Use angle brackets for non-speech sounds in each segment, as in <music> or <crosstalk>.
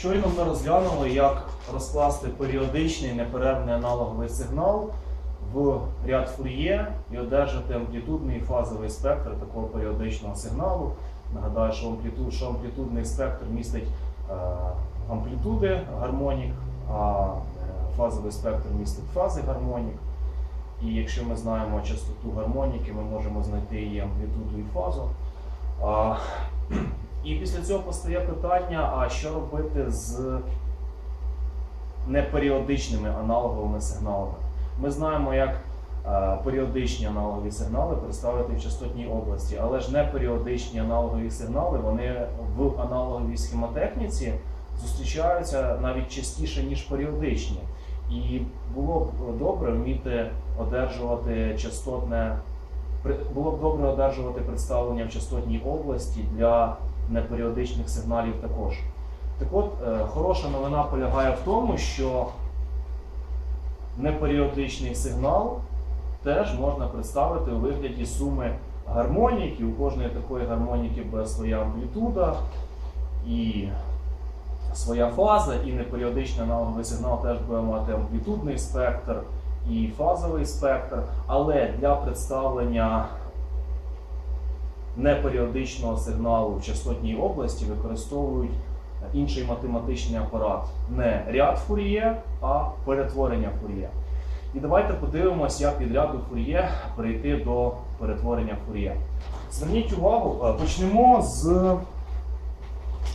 Щойно ми розглянули, як розкласти періодичний неперервний аналоговий сигнал в ряд фур'є і одержати амплітудний і фазовий спектр такого періодичного сигналу. Нагадаю, що, амплітуд, що амплітудний спектр містить е, амплітуди гармонік, а е, фазовий спектр містить фази гармонік. І якщо ми знаємо частоту гармоніки, ми можемо знайти її амплітуду і фазу. І після цього постає питання: а що робити з неперіодичними аналоговими сигналами? Ми знаємо, як е, періодичні аналогові сигнали представити в частотній області, але ж неперіодичні аналогові сигнали вони в аналоговій схемотехніці зустрічаються навіть частіше, ніж періодичні. І було б добре вміти одержувати частотне було б добре одержувати представлення в частотній області для неперіодичних сигналів також. Так от, е, хороша новина полягає в тому, що неперіодичний сигнал теж можна представити у вигляді суми гармонік, і у кожної такої гармоніки буде своя амплітуда і своя фаза, і неперіодичний аналоговий сигнал теж буде мати амплітудний спектр і фазовий спектр, але для представлення неперіодичного сигналу в частотній області використовують інший математичний апарат. Не ряд фур'є, а перетворення фур'є. І давайте подивимося, як від ряду фур'є перейти до перетворення фур'є. Зверніть увагу, е, почнемо з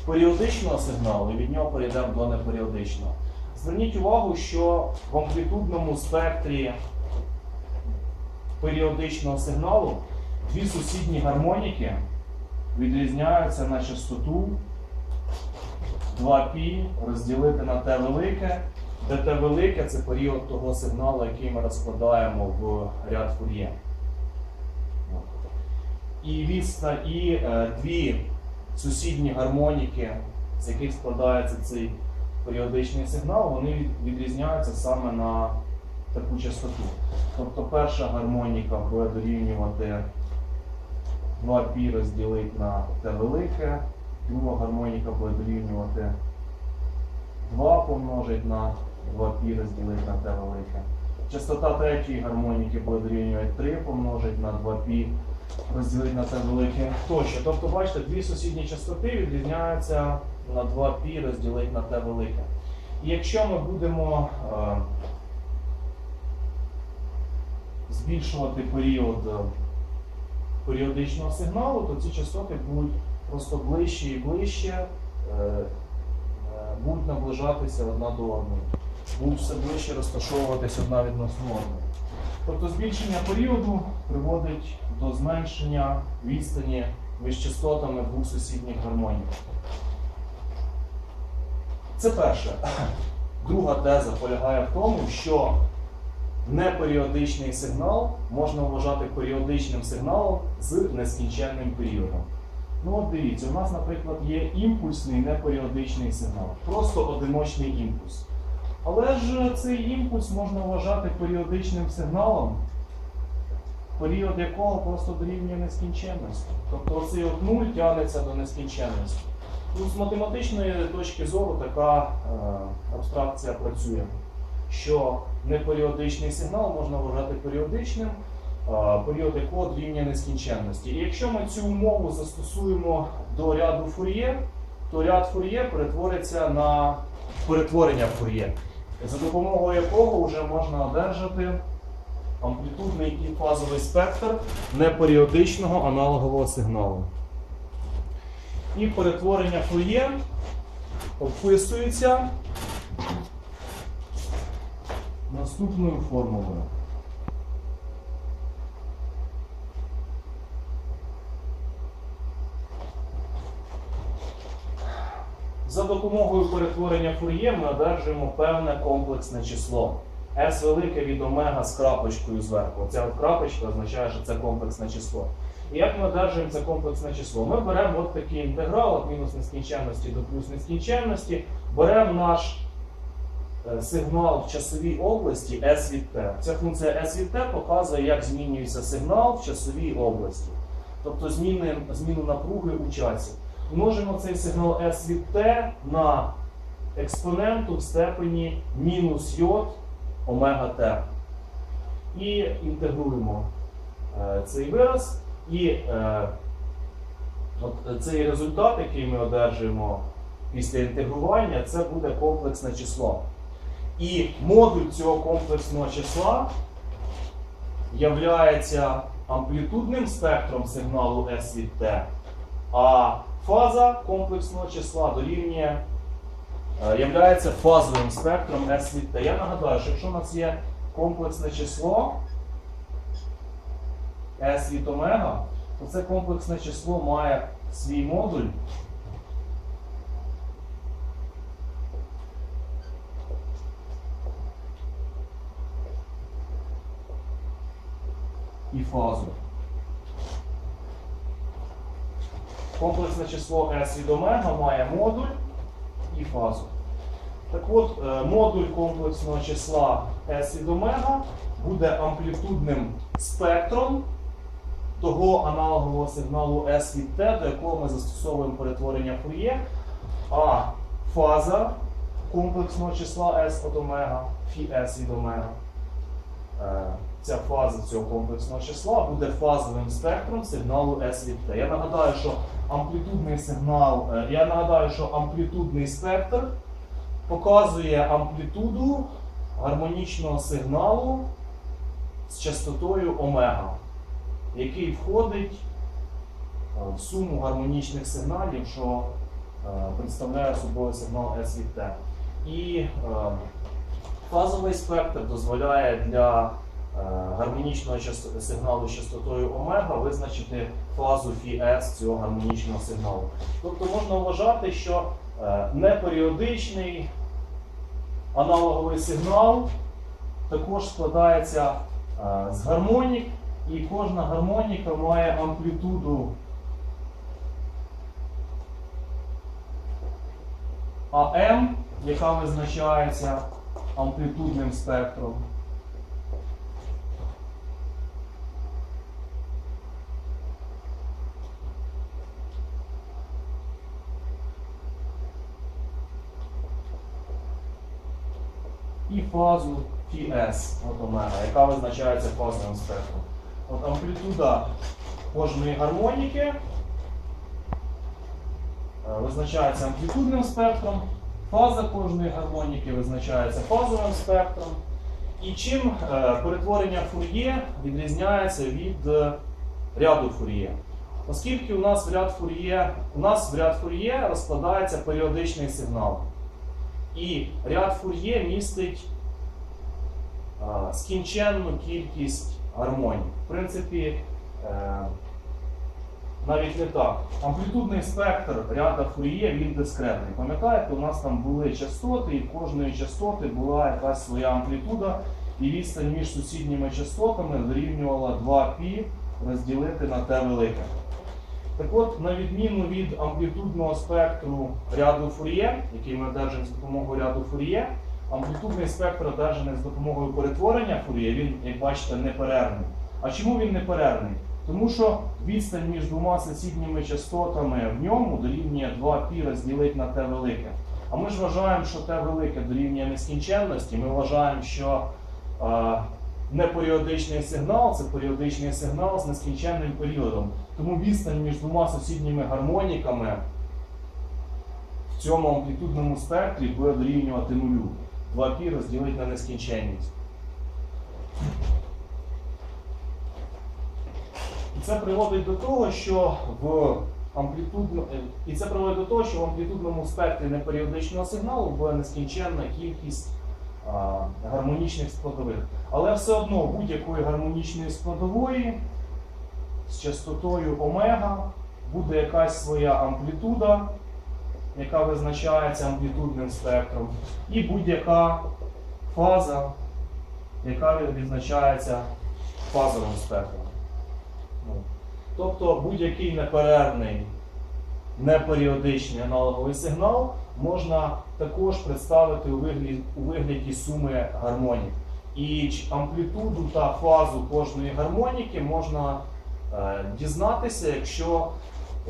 періодичного сигналу і від нього перейдемо до неперіодичного. Зверніть увагу, що в амплітудному спектрі періодичного сигналу дві сусідні гармоніки відрізняються на частоту 2π розділити на t велике, де t велике це період того сигналу, який ми розкладаємо в ряд фур'є. І і е, дві сусідні гармоніки, з яких складається цей періодичний сигнал, вони відрізняються саме на таку частоту. Тобто перша гармоніка буде дорівнювати 2π розділити на t велике, друга гармоніка буде дорівнювати 2 помножить на 2π розділити на t велике. Частота третьої гармоніки буде дорівнювати 3 помножить на 2π розділити на t велике тощо. Тобто, бачите, дві сусідні частоти відрізняються на 2π розділити на t велике. І якщо ми будемо е, збільшувати період е, періодичного сигналу, то ці частоти будуть просто ближче і ближче, е, е, будуть наближатися одна до одної, будуть все ближче розташовуватися одна відносно одної. Тобто збільшення періоду приводить до зменшення відстані між частотами двох сусідніх гармоній. Це перше. Друга теза полягає в тому, що неперіодичний сигнал можна вважати періодичним сигналом з нескінченним періодом. Ну от дивіться, у нас, наприклад, є імпульсний неперіодичний сигнал, просто одиночний імпульс. Але ж цей імпульс можна вважати періодичним сигналом, період якого просто дорівнює нескінченності. Тобто оцей от нуль тягнеться до нескінченності. Ну, з математичної точки зору така е, абстракція працює, що неперіодичний сигнал можна вважати періодичним, е, період якого дорівнює нескінченності. І якщо ми цю умову застосуємо до ряду фур'є, то ряд фур'є перетвориться на перетворення фур'є, за допомогою якого вже можна одержати амплітудний і фазовий спектр неперіодичного аналогового сигналу. І перетворення фур'є описується наступною формулою. За допомогою перетворення фур'є ми одержуємо певне комплексне число. S велике від омега з крапочкою зверху. От крапочка означає, що це комплексне число. І як ми одержуємо це комплексне число? Ми беремо от такий інтеграл від мінус нескінченності до плюс нескінченності, беремо наш сигнал в часовій області S від T. Ця функція S від T показує, як змінюється сигнал в часовій області, тобто зміни, зміну напруги у часі. Множимо цей сигнал S від T на експоненту в степені мінус йод омега Т. І інтегруємо е, цей вираз. І е, от цей результат, який ми одержуємо після інтегрування, це буде комплексне число. І модуль цього комплексного числа являється амплітудним спектром сигналу S від T, а фаза комплексного числа дорівнює е, являється фазовим спектром S від T. Я нагадаю, що якщо у нас є комплексне число S від омега, то це комплексне число має свій модуль. І фазу. Комплексне число S від омега має модуль і фазу. Так от, е, модуль комплексного числа S від омега буде амплітудним спектром того аналогового сигналу S від T, до якого ми застосовуємо перетворення Фур'є, а фаза комплексного числа S від омега, фі S від омега, ця фаза цього комплексного числа буде фазовим спектром сигналу S від T. Я нагадаю, що амплітудний сигнал, е, я нагадаю, що амплітудний спектр показує амплітуду гармонічного сигналу з частотою омега, який входить е, в суму гармонічних сигналів, що е, представляє собою сигнал S від T. І е, фазовий спектр дозволяє для е, гармонічного сигналу з частотою омега визначити фазу фі S цього гармонічного сигналу. Тобто можна вважати, що е, неперіодичний аналоговий сигнал також складається е, з гармонік, і кожна гармоніка має амплітуду АМ, яка визначається амплітудним спектром. і фазу Фs, от омега, яка визначається фазовим спектром. От амплітуда кожної гармоніки е, визначається амплітудним спектром, фаза кожної гармоніки визначається фазовим спектром. І чим е, перетворення Фур'є відрізняється від е, ряду Фур'є? Оскільки у нас в ряд Фур'є, у нас в ряд Фур'є розкладається періодичний сигнал. І ряд Фур'є містить а, скінченну кількість гармоній. В принципі, е, навіть не так. Амплітудний спектр ряда Фур'є він дискретний. Пам'ятаєте, у нас там були частоти, і в кожної частоти була якась своя амплітуда, і відстань між сусідніми частотами дорівнювала 2π розділити на t велике. Так от, на відміну від амплітудного спектру ряду Фур'є, який ми одержуємо з допомогою ряду Фур'є, амплітудний спектр, одержаний з допомогою перетворення Фур'є, він, як бачите, неперервний. А чому він неперервний? Тому що відстань між двома сусідніми частотами в ньому дорівнює 2π розділити на t велике. А ми ж вважаємо, що t велике дорівнює нескінченності. Ми вважаємо, що е, неперіодичний сигнал це періодичний сигнал з нескінченним періодом. Тому відстань між двома сусідніми гармоніками в цьому амплітудному спектрі буде дорівнювати нулю. 2π розділити на нескінченність. І це приводить до того, що в амплітудно... е, і це приводить до того, що в амплітудному спектрі неперіодичного сигналу буде нескінченна кількість а, гармонічних складових. Але все одно будь-якої гармонічної складової з частотою омега буде якась своя амплітуда, яка визначається амплітудним спектром, і будь-яка фаза, яка відзначається фазовим спектром. Тобто будь-який неперервний, неперіодичний аналоговий сигнал можна також представити у вигляді, у вигляді суми гармонік. І амплітуду та фазу кожної гармоніки можна е, дізнатися, якщо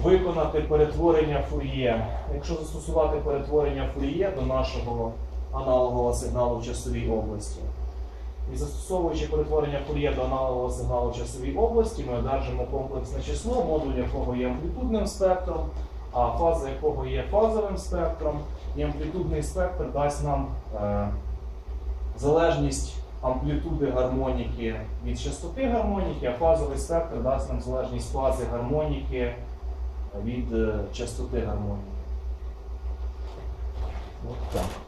виконати перетворення фур'є. Якщо застосувати перетворення фур'є до нашого аналогового сигналу в часовій області. І застосовуючи перетворення фур'є до аналогового сигналу часовій області, ми одержимо комплексне число, модуль якого є амплітудним спектром, а фаза якого є фазовим спектром. І амплітудний спектр дасть нам е, залежність амплітуди гармоніки від частоти гармоніки, а фазовий спектр дасть нам залежність фази гармоніки від е, частоти гармоніки. От так.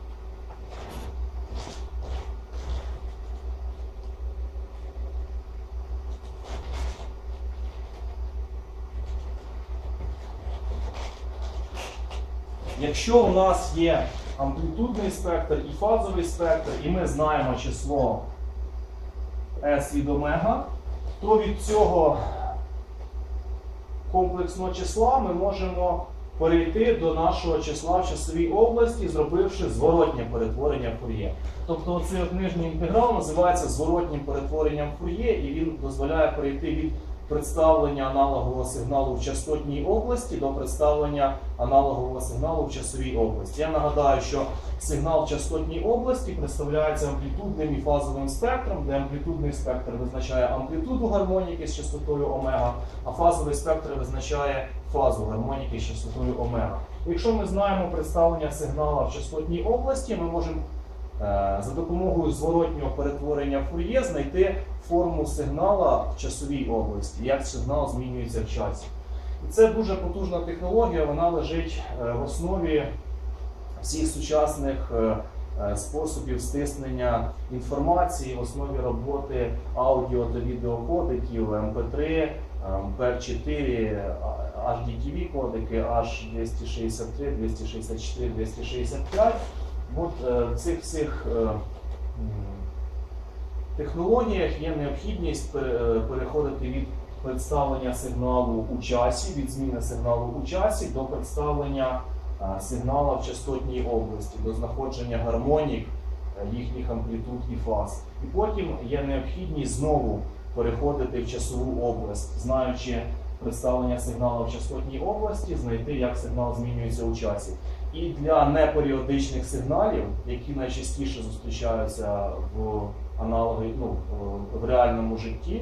Якщо у нас є амплітудний спектр і фазовий спектр, і ми знаємо число S від омега, то від цього комплексного числа ми можемо перейти до нашого числа в часовій області, зробивши зворотнє перетворення фур'є. Тобто оцей нижній інтеграл називається зворотнім перетворенням фур'є, і він дозволяє перейти від представлення аналогового сигналу в частотній області до представлення аналогового сигналу в часовій області. Я нагадаю, що сигнал в частотній області представляється амплітудним і фазовим спектром, де амплітудний спектр визначає амплітуду гармоніки з частотою омега, а фазовий спектр визначає фазу гармоніки з частотою омега. Якщо ми знаємо представлення сигнала в частотній області, ми можемо за допомогою зворотнього перетворення фур'є знайти форму сигнала в часовій області, як сигнал змінюється в часі. І це дуже потужна технологія, вона лежить е, в основі всіх сучасних е, е, способів стиснення інформації, в основі роботи аудіо та відеокодиків MP3, MP4, HDTV кодики, H263, 264, 265. От е, в цих всіх е, технологіях є необхідність е, переходити від представлення сигналу у часі, від зміни сигналу у часі до представлення сигнала в частотній області, до знаходження гармонік їхніх амплітуд і фаз. І потім є необхідність знову переходити в часову область, знаючи представлення сигналу в частотній області, знайти, як сигнал змінюється у часі. І для неперіодичних сигналів, які найчастіше зустрічаються в аналогі, ну, в реальному житті,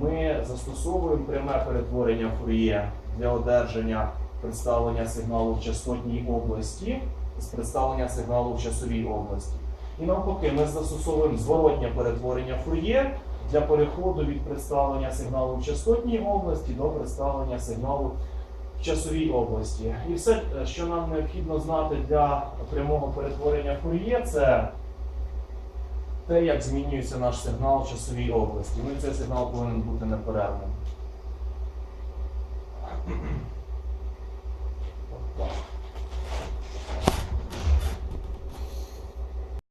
ми застосовуємо пряме перетворення фур'є для одержання представлення сигналу в частотній області з представлення сигналу в часовій області. І навпаки, ми застосовуємо зворотнє перетворення фур'є для переходу від представлення сигналу в частотній області до представлення сигналу часовій області. І все, е, що нам необхідно знати для прямого перетворення Фур'є, це те, як змінюється наш сигнал в часовій області. Ну і цей сигнал повинен бути неперервним. <clears throat>